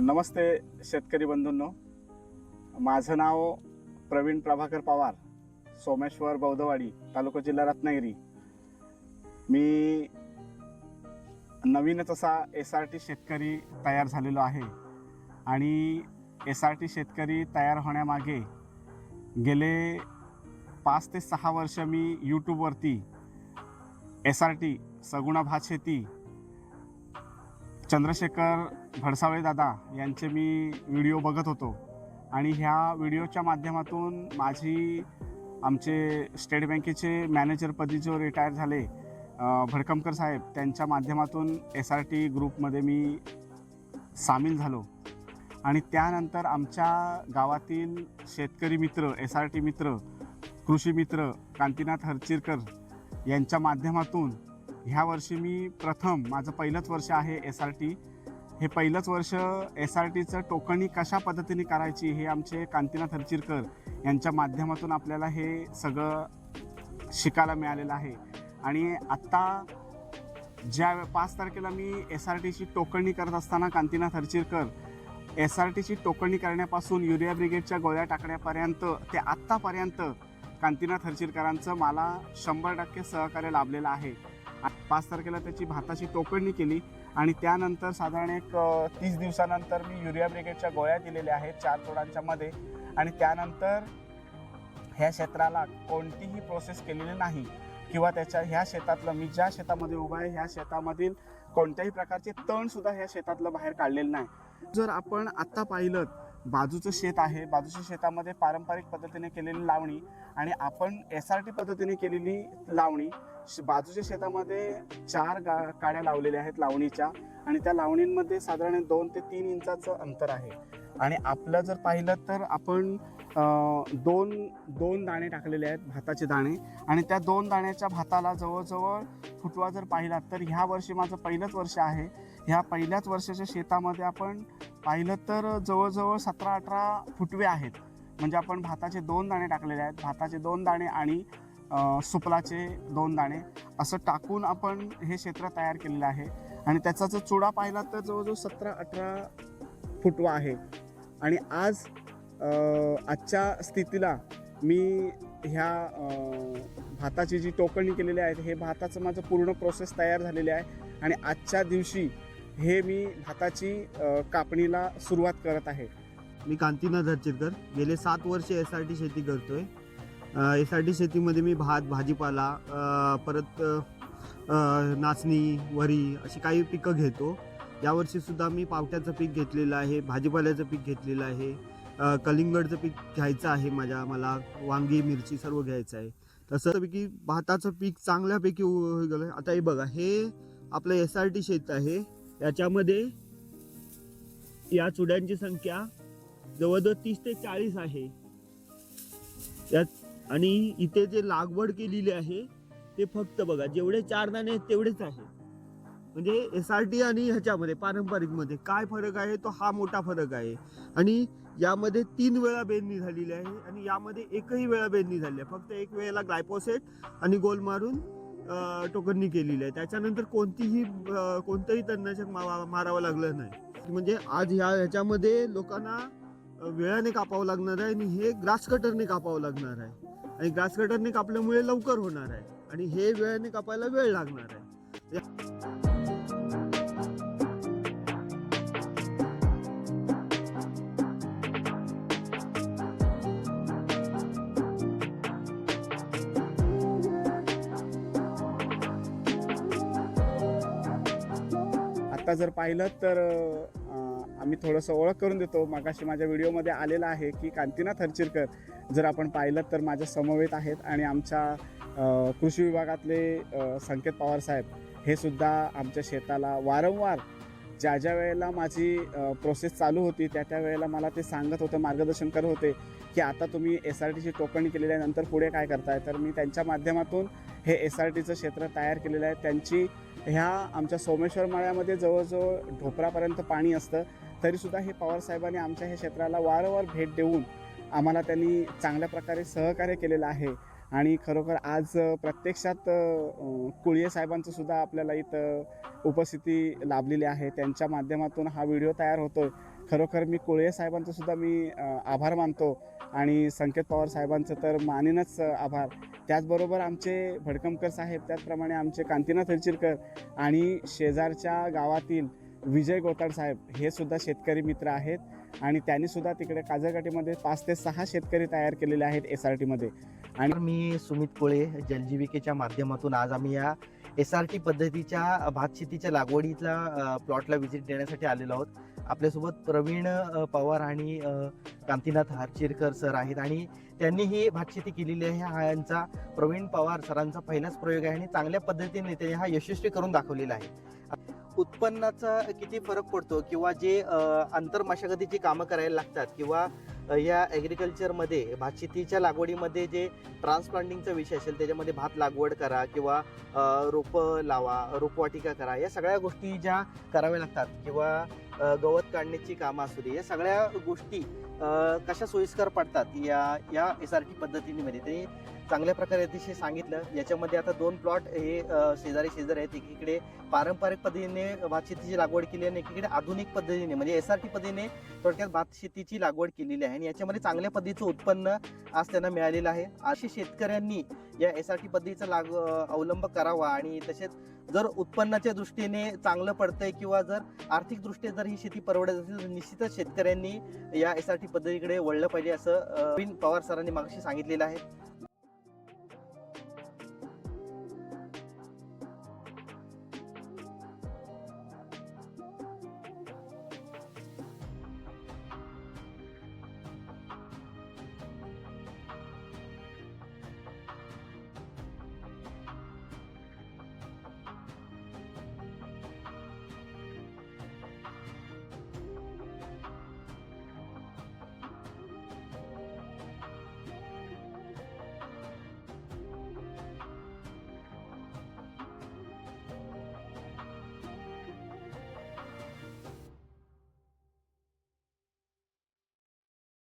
नमस्ते शेतकरी बंधूंनो. माझं नाव प्रवीण प्रभाकर पवार सोमेश्वर बौद्धवाडी तालुका जिल्हा रत्नागिरी. मी नवीनच असा एस आर टी शेतकरी तयार झालेलो आहे आणि एस आर टी शेतकरी तयार होण्यामागे गेले पाच ते सहा वर्ष मी यूट्यूबवरती एस आर टी सगुणा भात शेती चंद्रशेखर भडसावळे दादा यांचे मी व्हिडिओ बघत होतो. आणि ह्या व्हिडिओच्या माध्यमातून माझी आमचे स्टेट बँकेचे मॅनेजरपदी जो रिटायर झाले भडकमकर साहेब त्यांच्या माध्यमातून एस आर टी ग्रुपमध्ये मी सामील झालो. आणि त्यानंतर आमच्या गावातील शेतकरी मित्र एस आर टी मित्र कृषी मित्र कांतीनाथ हरचिरकर यांच्या माध्यमातून ह्या वर्षी मी प्रथम माझं पहिलंच वर्ष आहे एस आर टी हे पहिलंच वर्ष एस आर टीचं टोकणी कशा पद्धतीने करायची हे आमचे कांतीनाथ हरचिरकर यांच्या माध्यमातून आपल्याला हे सगळं शिकायला मिळालेलं आहे. आणि आत्ता ज्या पाच तारखेला मी एस आर टीची टोकणी करत असताना कांतीनाथ हरचिरकर एस आर टीची टोकणी करण्यापासून युरिया ब्रिगेडच्या गोळ्या टाकण्यापर्यंत ते आत्तापर्यंत कांतीनाथ हरचिरकरांचं मला शंभर टक्के सहकार्य लाभलेलं आहे. पाच तारखेला त्याची भाताची टोकणी केली आणि त्यानंतर साधारण एक तीस दिवसानंतर मी युरिया ब्रिगेडच्या गोळ्या दिलेल्या आहेत चार तोडांच्या मध्ये. आणि त्यानंतर ह्या क्षेत्राला कोणतीही प्रोसेस केलेली नाही. किंवा त्याच्या ह्या शेतातलं मी ज्या शेतामध्ये उभा आहे ह्या शेतामधील कोणत्याही प्रकारचे तण सुद्धा ह्या शेतातलं बाहेर काढलेलं नाही. जर आपण आत्ता पाहिलं बाजूचं शेत आहे. बाजूच्या शेतामध्ये पारंपरिक पद्धतीने केलेली लावणी आणि आपण एस आर टी पद्धतीने केलेली लावणी श- बाजूच्या शेतामध्ये चार गा काड्या लावलेल्या आहेत लावणीच्या आणि त्या लावणींमध्ये साधारण दोन ते तीन इंचाचं अंतर आहे. आणि आपलं जर पाहिलं तर आपण दोन दोन दाणे टाकलेले आहेत भाताचे दाणे आणि त्या दोन दाण्याच्या भाताला जवळजवळ फुटवा जर पाहिला तर ह्या वर्षी माझं पहिलंच वर्ष आहे. ह्या पहिल्याच वर्षाच्या शेतामध्ये आपण पाहिलं तर जवळजवळ सतरा अठरा फुटवे आहेत. म्हणजे आपण भाताचे दोन दाणे टाकलेले आहेत. भाताचे दोन दाणे आणि सुपलाचे दोन दाणे असं टाकून आपण हे क्षेत्र तयार केलेलं आहे. आणि त्याचा जो चुडा पाहिला तर जवळजवळ सतरा अठरा फुटवा आहे. आणि आज आजच्या स्थितीला मी ह्या भाताची जी टोकणी केलेली आहे हे भाताचं माझं पूर्ण प्रोसेस तयार झालेली आहे. आणि आजच्या दिवशी हे मी भाताची कापणीला सुरुवात करत आहे. मी कांतीनाथ हरचिरकर गेले सात वर्ष एस आर टी शेती करतोय. एस आर टी शेतीमध्ये मी भात भाजीपाला परत नाचणी वरी अशी काही पिकं घेतो. यावर्षीसुद्धा मी पावट्याचं पीक घेतलेलं आहे भाजीपाल्याचं पीक घेतलेलं आहे. कलिंगडचं पीक घ्यायचं आहे माझ्या मला वांगी मिरची सर्व घ्यायचं आहे. तसंपैकी भाताचं पीक चांगल्यापैकी गेलं आता हे बघा हे आपलं एस आर टी शेत आहे. याच्यामध्ये या चुड्यांची संख्या जवळजवळ तीस ते चाळीस आहे. यात आणि इथे जे लागवड केलेली आहे ते फक्त बघा जेवढे चार दाणे आहेत तेवढेच आहे. म्हणजे एस आर टी आणि ह्याच्यामध्ये पारंपरिकमध्ये काय फरक आहे? तो हा मोठा फरक आहे. आणि यामध्ये तीन वेळा बेंदणी झालेली आहे आणि यामध्ये एकही वेळा बेंदणी झाली आहे फक्त एक वेळेला ग्लायपोसेट आणि गोल मारून टोकननी केलेली आहे. त्याच्यानंतर कोणतीही कोणतंही तणनाशक मा- मारावं लागलं नाही. म्हणजे आज ह्या ह्याच्यामध्ये लोकांना वेळाने कापावं लागणार आहे आणि हे ग्रास कटरने कापावं लागणार आहे. आणि ग्रास कटरने कापल्यामुळे लवकर होणार आहे. आणि हे वेळाने कापायला वेळ लागणार आहे. आता जर पाहिलं तर आम्ही थोडंसं ओळख करून देतो. मागाशी माझ्या व्हिडिओमध्ये आलेलं आहे की कांतीनाथ हरचिरकर जर आपण पाहिलं तर माझ्या समवेत आहेत आणि आमच्या कृषी विभागातले संकेत पवार साहेब हे सुद्धा आमच्या शेताला वारंवार ज्या ज्या वेळेला माझी प्रोसेस चालू होती त्या त्या वेळेला मला ते सांगत होतं मार्गदर्शन करत होते की आता तुम्ही एस आर टीची टोकणी केलेल्यानंतर पुढे काय करताय? तर मी त्यांच्या माध्यमातून हे एस आर टीचं क्षेत्र तयार केलेलं आहे. त्यांची ह्या आमच्या सोमेश्वर मळ्यामध्ये जवळजवळ ढोपरापर्यंत पाणी असतं तरीसुद्धा हे पवारसाहेबांनी आमच्या ह्या क्षेत्राला वारंवार भेट देऊन आम्हाला त्यांनी चांगल्या प्रकारे सहकार्य केलेलं आहे. आणि खरोखर आज प्रत्यक्षात कुळये साहेबांचं सुद्धा आपल्याला इथं उपस्थिती लाभलेली आहे. त्यांच्या माध्यमातून हा व्हिडिओ तयार होतो खरोखर मी कोळये साहेबांचं सुद्धा मी आभार मानतो. आणि संकेत पवार साहेबांचं तर मानेनच आभार. त्याचबरोबर आमचे भडकमकर साहेब त्याचप्रमाणे आमचे कांतीनाथ हलचिरकर आणि शेजारच्या गावातील विजय गोताड साहेब हे सुद्धा शेतकरी मित्र आहेत. आणि त्यांनी सुद्धा तिकडे काजरकाठीमध्ये पाच ते सहा शेतकरी तयार केलेले आहेत एस आर टीमध्ये. आणि मी सुमित कोळे जलजीविकेच्या माध्यमातून आज आम्ही या एस आर टी पद्धतीच्या भात शेतीच्या लागवडीचा प्लॉटला व्हिजिट देण्यासाठी आलेलो आहोत. आपल्यासोबत प्रवीण पवार आणि कांतीनाथ हारचिरकर सर आहेत आणि त्यांनी ही भातशेती केलेली आहे. हा यांचा प्रवीण पवार सरांचा पहिलाच प्रयोग आहे आणि चांगल्या पद्धतीने त्यांनी हा यशस्वी करून दाखवलेला आहे. उत्पन्नाचा किती फरक पडतो किंवा जे अ, आंतरमशागतीची कामं करायला लागतात किंवा या ॲग्रिकल्चरमध्ये भात शेतीच्या लागवडीमध्ये जे ट्रान्सप्लांटिंगचा विषय असेल त्याच्यामध्ये भात लागवड करा किंवा रोपं लावा रोपवाटिका करा या सगळ्या गोष्टी ज्या कराव्या लागतात किंवा गवत काढण्याची कामं असू दे या सगळ्या गोष्टी कशा सोयीस्कर पडतात या या एस आर टी पद्धतीमध्ये? ते चांगल्या प्रकारे अतिशय सांगितलं. याच्यामध्ये आता दोन प्लॉट हे शेजारी शेजारी आहेत. एकीकडे पारंपरिक पद्धतीने भात शेतीची लागवड केली आणि एकीकडे आधुनिक पद्धतीने म्हणजे एस आर टी पद्धतीने थोडक्यात भात शेतीची लागवड केलेली आहे. आणि याच्यामध्ये चांगल्या पद्धतीचं उत्पन्न आज त्यांना मिळालेलं आहे. असे शेतकऱ्यांनी या एस आर टी पद्धतीचा लाग अवलंब करावा आणि तसेच जर उत्पन्नाच्या दृष्टीने चांगलं पडतंय किंवा जर आर्थिक दृष्ट्या जर ही शेती परवडत असेल तर निश्चितच शेतकऱ्यांनी या एस आर टी पद्धतीकडे वळलं पाहिजे असं नवीन पवार सरांनी मागाशी सांगितलेलं आहे.